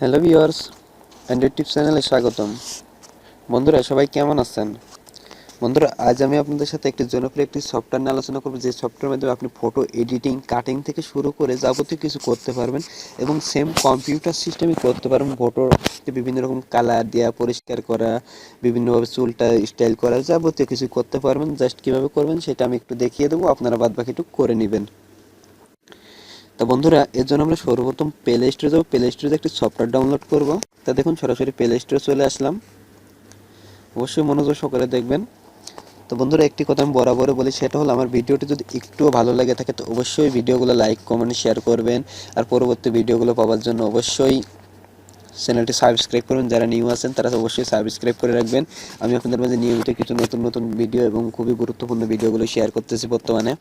Hello viewers Android tips চ্যানেলে স্বাগতম। বন্ধুরা, সবাই কেমন আছেন? বন্ধুরা, আজ আমি আপনাদের সাথে একটি জনপ্রিয় একটি সফটওয়্যার নিয়ে আলোচনা করব। যে সফটওয়্যার মাধ্যমে আপনি ফটো এডিটিং কাটিং থেকে শুরু করে যাবতীয় কিছু করতে পারবেন এবং সেম কম্পিউটার সিস্টেমে করতে পারবেন। ফটোতে বিভিন্ন রকম কালার দেওয়া পরিষ্কার করা, বিভিন্নভাবে চুলটা স্টাইল করা, যাবতীয় কিছু করতে পারবেন। জাস্ট কীভাবে করবেন, সেটা আমি একটু দেখিয়ে দেবো। আপনারা বাদ বাকিটুকু করে নেবেন। তো বন্ধুরা, এর জন্য আমরা সর্বপ্রথম প্লে স্টোরে যাব। প্লে স্টোরে একটি সফটওয়্যার ডাউনলোড করব। তা দেখুন, সরাসরি প্লে স্টোরে চলে আসলাম। অবশ্যই মনোযোগ সকালে দেখবেন। তো বন্ধুরা, একটি কথা আমি বরাবর বলি, সেটা হলো আমার ভিডিওটি যদি একটুও ভালো লাগে থাকে, তো অবশ্যই ভিডিওগুলো লাইক কমেন্ট শেয়ার করবেন। আর পরবর্তী ভিডিওগুলো পাওয়ার জন্য অবশ্যই চ্যানেলটি সাবস্ক্রাইব করুন যারা নিউ আছেন তারা অবশ্যই সাবস্ক্রাইব করে রাখবেন। আমি আপনাদের মাঝে নিয়মিত কিছু নতুন নতুন ভিডিও এবং খুবই গুরুত্বপূর্ণ ভিডিওগুলো শেয়ার করতেছি বর্তমানে।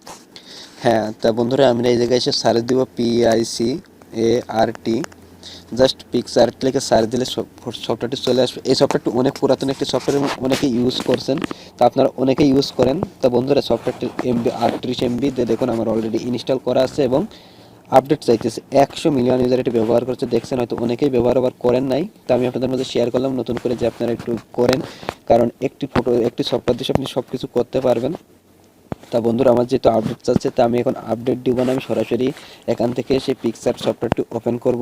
হ্যাঁ তা বন্ধুরা, আমরা এই জায়গায় এসে সার্চ দিব P I C A R T just picture লিখে সার্চ দিলে সফটওয়্যারটি চলে আসবে। এই সফটওয়্যারটি অনেক পুরাতন একটি সফটওয়্যার অনেকে ইউজ করছেন। তা আপনারা অনেকে ইউজ করেন। তা বন্ধুরা সফটওয়্যারটি এমবি আটত্রিশ এমবি দেখুন, আমার অলরেডি ইনস্টল করা আছে, এবং আপডেট চাইতেছে। একশো মিলিয়ন ইউজার এটি ব্যবহার করছে। দেখছেন হয়তো অনেকেই ব্যবহার আবার করেন নাই। তা আমি আপনাদের মধ্যে শেয়ার করলাম, নতুন করে যে আপনারা একটু করেন। কারণ একটি ফটো একটি সফটওয়্যার দিয়ে আপনি সব কিছু করতে পারবেন। তা বন্ধুরা, আমার যেহেতু আপডেট চাচ্ছে, তা আমি এখন আপডেট দিব না। আমি সরাসরি এখান থেকে সেই পিকচার সফটওয়্যারটি ওপেন করব।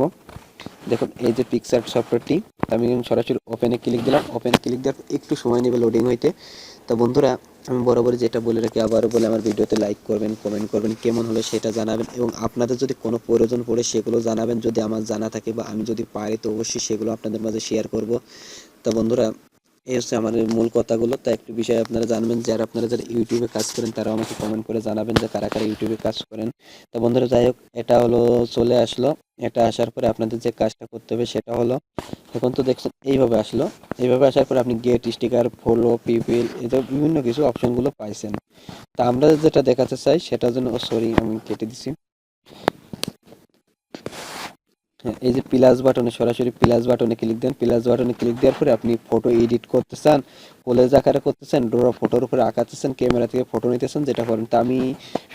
দেখুন, এই যে পিকচার সফটওয়্যারটি আমি সরাসরি ওপেনে ক্লিক দিলাম। ওপেনে ক্লিক দেওয়ার একটু সময় নেবে লোডিং হইতে। তা বন্ধুরা আমি বরাবর যেটা বলে রাখি আবারও বলে আমার ভিডিওতে লাইক করবেন কমেন্ট করবেন, কেমন হলো সেটা জানাবেন এবং আপনাদের যদি কোনো প্রয়োজন পড়ে সেগুলো জানাবেন। যদি আমার জানা থাকে বা আমি যদি পারি, তো অবশ্যই সেগুলো আপনাদের মাঝে শেয়ার করব। তা বন্ধুরা এই হচ্ছে আমাদের মূল কথাগুলো। তা একটু বিষয় আপনারা জানবেন, যারা আপনারা যারা ইউটিউবে কাজ করেন, তারা আমাকে কমেন্ট করে জানাবেন যে কারা কারা ইউটিউবে কাজ করেন। তা বন্ধুরা, যাই হোক, এটা হলো, চলে আসলো। এটা আসার পরে আপনাদের যে কাজটা করতে হবে সেটা হলো, এখন তো দেখছেন, এইভাবে আসলো। এইভাবে আসার পরে আপনি গেট স্টিকার ফলো পিপিল এটা বিভিন্ন কিছু অপশনগুলো পাইছেন। তা আমরা যেটা দেখাতে চাই, সেটার জন্য সরি আমি কেটে দিছি। হ্যাঁ এই যে প্লাস বাটনে সরাসরি প্লাস বাটনে ক্লিক দেন প্লাস বাটনে ক্লিক দেওয়ার পরে আপনি ফটো এডিট করতে চান কলেজ আকারে করতে চান ড্র ফটোর উপরে আঁকাতে চান ক্যামেরা থেকে ফটো নিতে চান যেটা করেন তা আমি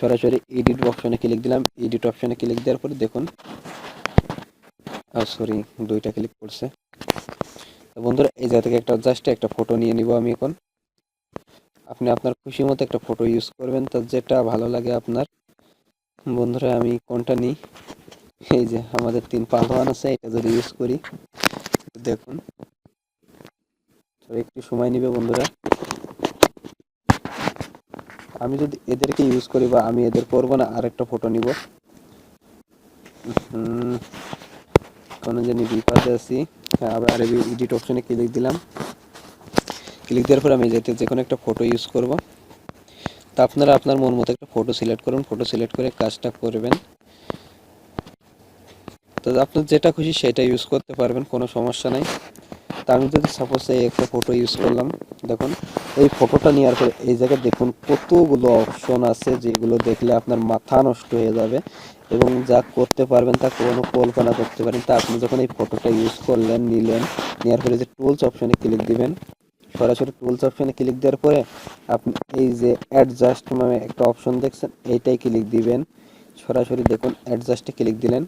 সরাসরি এডিট অপশনে ক্লিক দিলাম। এডিট অপশনে ক্লিক দেওয়ার পরে দেখুন সরি দুইটা ক্লিক করছে। তো বন্ধুরা, এই জায়গা থেকে একটা জাস্ট একটা ফটো নিয়ে নিব আমি এখন। আপনি আপনার খুশি মতো একটা ফটো ইউজ করবেন, তো যেটা ভালো লাগে আপনার। বন্ধুরা, আমি কোনটা নিই? এই যে আমাদের তিন পালোয়ান আছে, এটা যদি ইউজ করি, দেখুন। একটু সময় নিবে বন্ধুরা। আমি যদি এদেরকে ইউজ করি বা আমি এদের করব না, আরেকটা ফটো নিব। কোনো জানি বিপাদে আছি, আবার এডিট অপশনে ক্লিক দিলাম। ক্লিক দেওয়ার পর আমি যেতে যে কোনো একটা ফটো ইউজ করব। তা আপনারা আপনার মন মতো একটা ফটো সিলেক্ট করুন। ফটো সিলেক্ট করে কাজটা করবেন। আপনার যেটা খুশি সেটা ইউজ করতে পারবেন, কোনো সমস্যা নাই। তা আমি যদি সাপোজ এই একটা ফটো ইউজ করলাম, দেখুন, এই ফটোটা নেওয়ার পরে এই জায়গায় দেখুন কতগুলো অপশন আছে যেগুলো দেখলে আপনার মাথা নষ্ট হয়ে যাবে এবং যা করতে পারবেন তা কোনো কল্পনা করতে পারেন। তা আপনি যখন এই ফটোটা ইউজ করলেন, নিলেন, নেওয়ার পরে যে টুলস অপশনে ক্লিক দিবেন, সরাসরি টুলস অপশনে ক্লিক দেওয়ার পরে আপনি এই যে অ্যাডজাস্ট মানে একটা অপশন দেখছেন, এইটাই ক্লিক দিবেন। সরাসরি দেখুন অ্যাডজাস্টে ক্লিক দিলেন।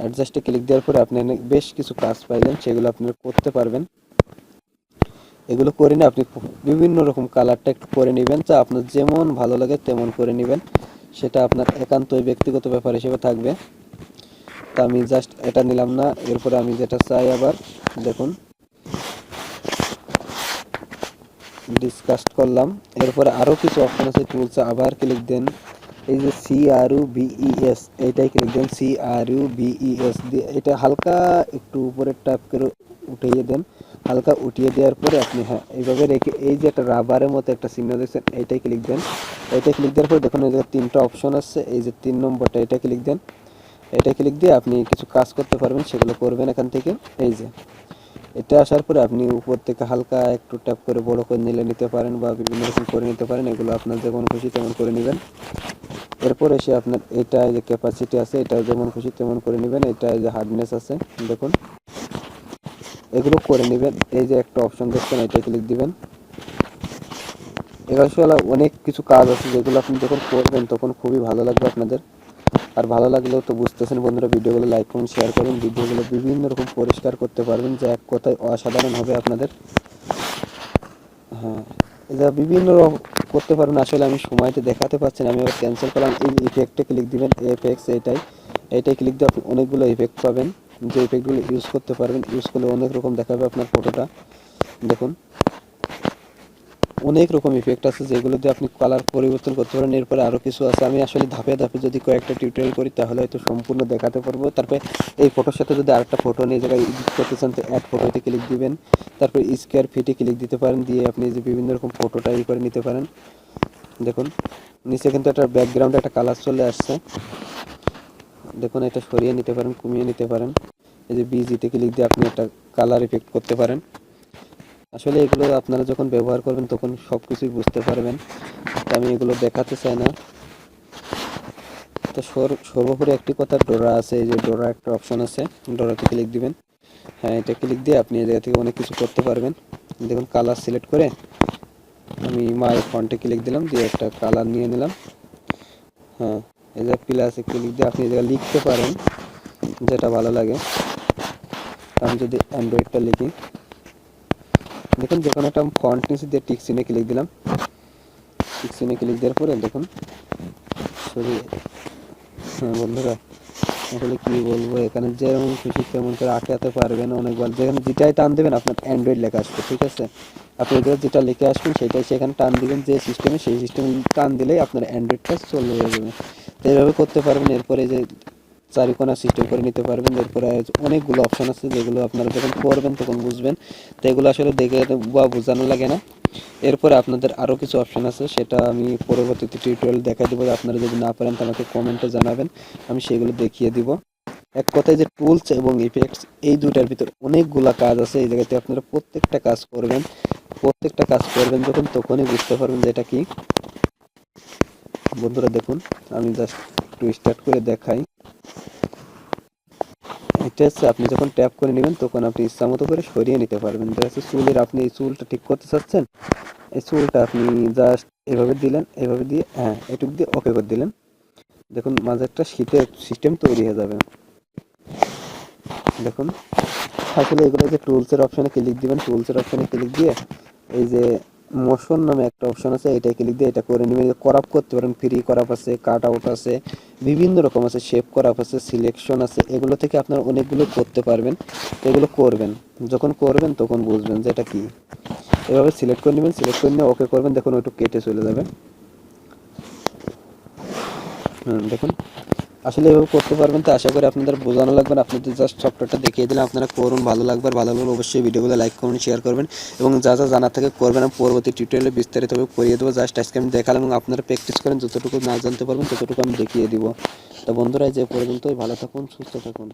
অ্যাডজাস্টে ক্লিক দেওয়ার পরে আপনি অনেক বেশ কিছু কাজ পাইলেন, সেগুলো আপনারা করতে পারবেন। এগুলো করে নিয়ে আপনি বিভিন্ন রকম কালারটা একটু করে নেবেন, যা আপনার যেমন ভালো লাগে তেমন করে নেবেন। সেটা আপনার একান্তই ব্যক্তিগত ব্যাপার হিসেবে থাকবে। তা আমি জাস্ট এটা নিলাম না, এরপরে আমি যেটা চাই আবার, দেখুন। ডিসকাস্ট করলাম। এরপরে আরও কিছু অপশন আছে টুলস আবার ক্লিক দেন। এই যে সি আর ইউ বিইএস এইটাই দেন সি আর ইউ দিয়ে এটা হালকা একটু উপরে টাপ করে উঠিয়ে দেন। হালকা উঠিয়ে দেওয়ার পরে আপনি হ্যাঁ এইভাবে রেখে, এই যে একটা রাবারের মতো একটা চিহ্ন দেখছেন, এইটাই ক্লিক দেন। এইটাই ক্লিক দেওয়ার পরে দেখুন এই যে তিনটা অপশন আছে, এই যে তিন নম্বরটা এটা ক্লিক দেন। এটা ক্লিক দিয়ে আপনি কিছু কাজ করতে পারবেন, সেগুলো করবেন এখান থেকে। এই যে, এটা আসার পরে আপনি উপর থেকে হালকা একটু ট্যাপ করে বড় করে নিলে নিতে পারেন বা বিভিন্ন রকম করে নিতে পারেন, এগুলো আপনার যেমন খুশি তেমন করে নেবেন। এরপর এসে আপনার এটা যে ক্যাপাসিটি আছে এটা যেমন খুশি তেমন করে নেবেন এটা যে হার্ডনেস আছে, দেখুন। এগুলো করে নেবেন, এই যে একটা অপশন দেখছেন, এটা ক্লিক দিবেন। এগুলো অনেক কিছু কাজ আছে, যেগুলো আপনি যখন করবেন, তখন খুবই ভালো লাগবে আপনাদের। আর ভালো লাগলেও তো বুঝতেছেন বন্ধুরা, ভিডিওগুলো লাইক করুন শেয়ার করুন। ভিডিওগুলো বিভিন্ন রকম পরিষ্কার করতে পারবেন, যে এক কথায় অসাধারণ হবে আপনাদের। হ্যাঁ এটা বিভিন্ন রকম করতে পারুন আসলে আমি সময়টা দেখাতে পারছি না। আমি আবার ক্যান্সেল করলাম। এই ইফেক্টে ক্লিক দিবেন এফেক্স এটাই। এটাই ক্লিক দিয়ে আপনি অনেকগুলো ইফেক্ট পাবেন। যে ইফেক্টগুলো ইউজ করতে পারবেন ইউজ করলে অনেক রকম দেখাবে আপনার ফটোটা দেখুন। অনেক রকম ইফেক্ট আছে যেগুলো দিয়ে আপনি কালার পরিবর্তন করতে পারেন। এরপরে আরও কিছু আছে। আমি আসলে ধাপে ধাপে যদি কয়েকটা টিউটোরিয়াল করি, তাহলে হয়তো সম্পূর্ণ দেখাতে পারব। তারপরে এই ফটোর সাথে যদি আরেকটা ফটো নিয়ে জায়গায় এডিট করতে চান, তো অ্যাড ফটোতে ক্লিক দিবেন। তারপরে স্কোয়ার ফিটে ক্লিক দিতে পারেন। দিয়ে আপনি যে বিভিন্ন রকম ফটোটা ই করে নিতে পারেন। দেখুন, নিচে কিন্তু একটা ব্যাকগ্রাউন্ডে একটা কালার চলে আসছে। দেখুন, এটা সরিয়ে নিতে পারেন, কমিয়ে নিতে পারেন। এই যে বিজিতে ক্লিক দিয়ে আপনি একটা কালার ইফেক্ট করতে পারেন। আসলে এগুলো আপনারা যখন ব্যবহার করবেন, তখন সব কিছুই বুঝতে পারবেন। তো আমি এগুলো দেখাতে চাই না। তো সর- সর্বোপরি একটি কথা ডোরা আছে, এই যে ডোরা একটা অপশন আছে। ডোরাতে ক্লিক দিবেন। হ্যাঁ এটা ক্লিক দিয়ে আপনি এই জায়গা থেকে অনেক কিছু করতে পারবেন। দেখুন কালার সিলেক্ট করে আমি মাই ফন্টে ক্লিক দিলাম, দিয়ে একটা কালার নিয়ে নিলাম। হ্যাঁ এই যে প্লাসে ক্লিক দিয়ে আপনি এই জায়গায় লিখতে পারেন, যেটা ভালো লাগে। আমি যদি অ্যান্ড্রয়েডটা লিখি। দেখুন যে কোনো একটা ফন্ট নিচে দিয়ে টিক চিনে ক্লিক দিলাম টিক চিনে ক্লিক দেওয়ার পরে দেখুন সরিয়ে হ্যাঁ বন্ধুরা, আসলে কি বলব, এখানে যেরকম খুশি তেমন করে আঁকাতে পারবেন অনেকবার। যেখানে যেটাই টান দেবেন, আপনার অ্যান্ড্রয়েড লেখা আসবে, ঠিক আছে? আপনি যেটা লিখে আসবেন, সেটাই সেখানে টান দিবেন, যে সিস্টেমে সেই সিস্টেমে টান দিলেই আপনার অ্যান্ড্রয়েডটা চলে যাবে। তো এইভাবে করতে পারবেন, এরপরে যে চারিকোনা সিস্টেম করে নিতে পারবেন এরপরে অনেকগুলো অপশন আছে যেগুলো আপনারা যখন করবেন তখন বুঝবেন। তো এগুলো আসলে দেখে বা বোঝানো লাগে না। এরপরে আপনাদের আরও কিছু অপশন আছে, সেটা আমি পরবর্তীতে টিউটোরিয়াল দেখা দেবো। আপনারা যদি না পারেন তো আমাকে কমেন্টে জানাবেন, আমি সেগুলো দেখিয়ে দিব। এক কথায় যে টুলস এবং ইফেক্টস এই দুটার ভিতর অনেকগুলা কাজ আছে। এই জায়গাতে আপনারা প্রত্যেকটা কাজ করবেন, প্রত্যেকটা কাজ করবেন যখন তখনই বুঝতে পারবেন যে এটা কি। বন্ধুরা দেখুন, আমি জাস্ট একটু স্টার্ট করে দেখাই। হচ্ছে আপনি যখন ট্যাপ করে নেবেন, তখন আপনি ইচ্ছা মতো করে সরিয়ে নিতে পারবেন। দেখা যাচ্ছে চুলের, আপনি এই চুলটা ঠিক করতে চাচ্ছেন, এই চুলটা আপনি জাস্ট এভাবে দিলেন, এভাবে দিয়ে হ্যাঁ এটুক দিয়ে ওকে করে দিলেন। দেখুন মাঝে একটা শীতের সিস্টেম তৈরি হয়ে যাবে। দেখুন, আসলে এগুলো যে টুলসের অপশানে ক্লিক দিবেন টুলসের অপশানে ক্লিক দিয়ে, এই যে মোশন নামে একটা অপশন আছে এটা ক্লিক দিয়ে এটা করে নেবেন। করাপ করতে পারেন ফ্রি করাপ আছে কাট আউট আছে, বিভিন্ন রকম আছে শেপ করাপ আছে সিলেকশন আছে, এগুলো থেকে আপনারা অনেকগুলো করতে পারবেন, এগুলো করবেন। যখন করবেন তখন বুঝবেন যে এটা কি। এভাবে সিলেক্ট করে নেবেন সিলেক্ট করে নিয়ে ওকে করবেন, দেখুন ওইটু কেটে চলে যাবে। দেখুন। আসলে এভাবে করতে পারবেন তো আশা করি আপনাদের বোঝানো লাগবে আপনাদের জাস্ট সফটওয়্যারটা দেখিয়ে দিলে আপনারা করুন, ভালো লাগবে আর ভালো লাগলে অবশ্যই ভিডিওগুলো লাইক করুন শেয়ার করবেন এবং যা যা জানা থাকে করবেন। পরবর্তী টিউটোরিয়ালে বিস্তারিতভাবে করিয়ে দেবো। জাস্ট আজকে আমি দেখালাম এবং আপনারা প্র্যাকটিস করেন, যতটুকু না জানতে পারবেন ততটুকু আমি দেখিয়ে দিব। তো বন্ধুরা যে পর্যন্তই। ভালো থাকুন, সুস্থ থাকুন।